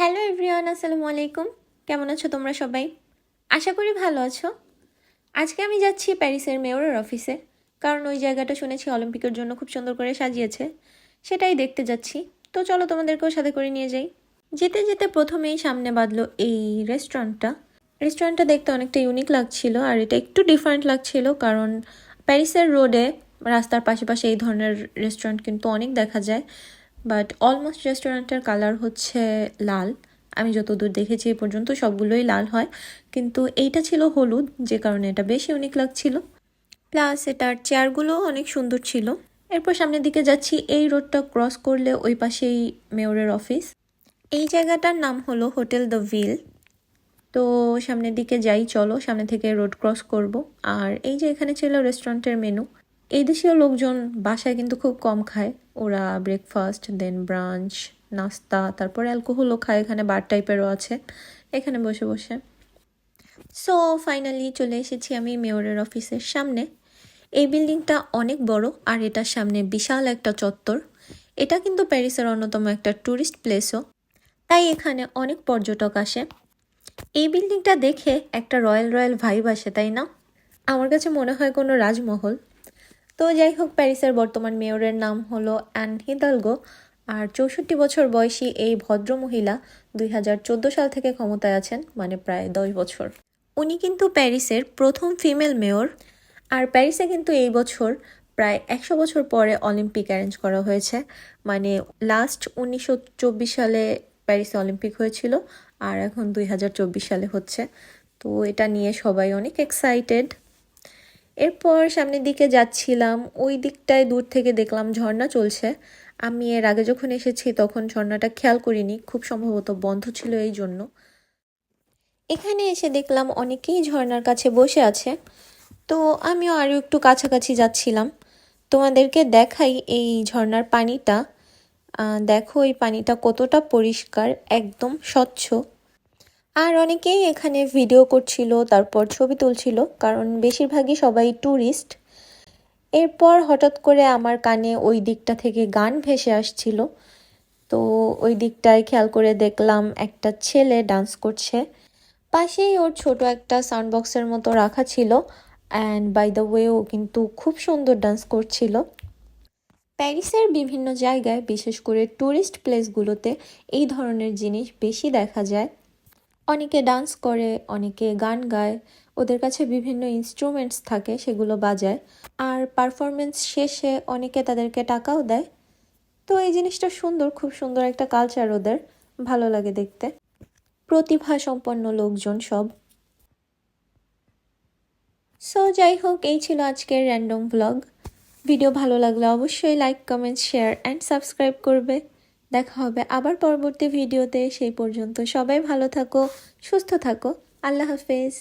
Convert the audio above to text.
Hello everyone, আসসালামু আলাইকুম। কেমন আছো তোমরা সবাই? আশা করি ভালো আছো। আজকে আমি যাচ্ছি প্যারিসের মেয়রের অফিসে, কারণ ওই জায়গাটা শুনেছি অলিম্পিকের জন্য খুব সুন্দর করে সাজিয়েছে। সেটাই দেখতে যাচ্ছি। তো চলো তোমাদেরকেও সাথে করে নিয়ে যাই। যেতে যেতে প্রথমেই সামনে বাঁধলো এই রেস্টুরেন্টটা। রেস্টুরেন্টটা দেখতে অনেকটা ইউনিক লাগছিল, আর এটা একটু ডিফারেন্ট লাগছিল, কারণ প্যারিসের রোডে রাস্তার পাশে পাশে এই ধরনের রেস্টুরেন্ট কিন্তু অনেক দেখা যায়। বাট অলমোস্ট রেস্টুরেন্টের কালার হচ্ছে লাল। আমি যতদূর দেখেছি এই পর্যন্ত সবগুলোই লাল হয়। কিন্তু এইটা ছিল হলুদ, যে কারণে এটা বেশ ইউনিক লাগছিল। প্লাস এটার চেয়ারগুলো অনেক সুন্দর ছিল। এরপর সামনের দিকে যাচ্ছি, এই রোডটা ক্রস করলে ওই পাশেই মেয়রের অফিস এই জায়গাটার নাম হলো হোটেল দ্য ভিল। তো সামনের দিকে যাই, চলো, সামনে থেকে রোড ক্রস করব। আর এই যে এখানে ছিল রেস্টুরেন্টের মেনু এই দেশীয় লোকজন বাসায় কিন্তু খুব কম খায়। ওরা ব্রেকফাস্ট দেন ব্রাঞ্চ নাস্তা, তারপর অ্যালকোহলও খায়, এখানে বার টাইপেরও আছে। এখানে বসে বসে। সো ফাইনালি চলে এসেছি আমি মেয়রের অফিসের সামনে। এই বিল্ডিংটা অনেক বড়, আর এটার সামনে বিশাল একটা চত্বর। এটা কিন্তু প্যারিসের অন্যতম একটা ট্যুরিস্ট প্লেসও তাই এখানে অনেক পর্যটক আসে। এই বিল্ডিংটা দেখে একটা রয়্যাল রয়্যাল ভাইব আসে, তাই না? আমার কাছে মনে হয় কোনো রাজমহল। তো যাই হোক, প্যারিসের বর্তমান মেয়রের নাম হলো অ্যান হিদালগো। আর চৌষট্টি বছর বয়সী এই ভদ্র মহিলা দুই হাজার চোদ্দ সাল থেকে ক্ষমতায় আছেন মানে প্রায় দশ বছর। উনি কিন্তু প্যারিসের প্রথম ফিমেল মেয়র। আর প্যারিসে কিন্তু এই বছর প্রায় একশো বছর পরে অলিম্পিক অ্যারেঞ্জ করা হয়েছে। মানে লাস্ট উনিশশো চব্বিশ সালে প্যারিসে অলিম্পিক হয়েছিল, আর এখন দুই হাজার চব্বিশ সালে হচ্ছে। তো এটা নিয়ে সবাই অনেক এক্সাইটেড এরপর সামনের দিকে যাচ্ছিলাম, ওই দিকটায় দূর থেকে দেখলাম ঝর্ণা চলছে। আমি এর আগে যখন এসেছি তখন ঝর্ণাটা খেয়াল করিনি, খুব সম্ভবত বন্ধ ছিল এই জন্য। এখানে এসে দেখলাম অনেকেই ঝর্ণার কাছে বসে আছে। তো আমিও আরও একটু কাছাকাছি যাচ্ছিলাম। তোমাদেরকে দেখাই এই ঝর্ণার পানিটা। দেখো এই পানিটা কতটা পরিষ্কার, একদম স্বচ্ছ। আর অনেকেই এখানে ভিডিও করছিল, তারপর ছবি তুলছিল, কারণ বেশিরভাগই সবাই ট্যুরিস্ট এরপর হঠাৎ করে আমার কানে ওই দিকটা থেকে গান ভেসে আসছিল। তো ওই দিকটায় খেয়াল করে দেখলাম একটা ছেলে ডান্স করছে। পাশেই ওর ছোট একটা সাউন্ড বক্সের মতো রাখা ছিল। অ্যান্ড বাই দ্য ওয়ে ও কিন্তু খুব সুন্দর ডান্স করছিল। প্যারিসের বিভিন্ন জায়গায়, বিশেষ করে ট্যুরিস্ট প্লেসগুলোতে এই ধরনের জিনিস বেশি দেখা যায়। অনেকে ডান্স করে, অনেকে গান গায়, ওদের কাছে বিভিন্ন ইনস্ট্রুমেন্টস থাকে, সেগুলো বাজায়। আর পারফরমেন্স শেষে অনেকে তাদেরকে টাকাও দেয়। তো এই জিনিসটা সুন্দর, খুব সুন্দর একটা কালচার ওদের, ভালো লাগে দেখতে। প্রতিভা সম্পন্ন লোকজন সব। সো যাই হোক, এই ছিল আজকের র্যান্ডম ভ্লগ ভিডিও ভালো লাগলে অবশ্যই like comment share and subscribe করবে। দেখা হবে আবার পরবর্তী ভিডিওতে। সেই পর্যন্ত সবাই ভালো থাকো সুস্থ থাকো। আল্লাহ হাফেজ।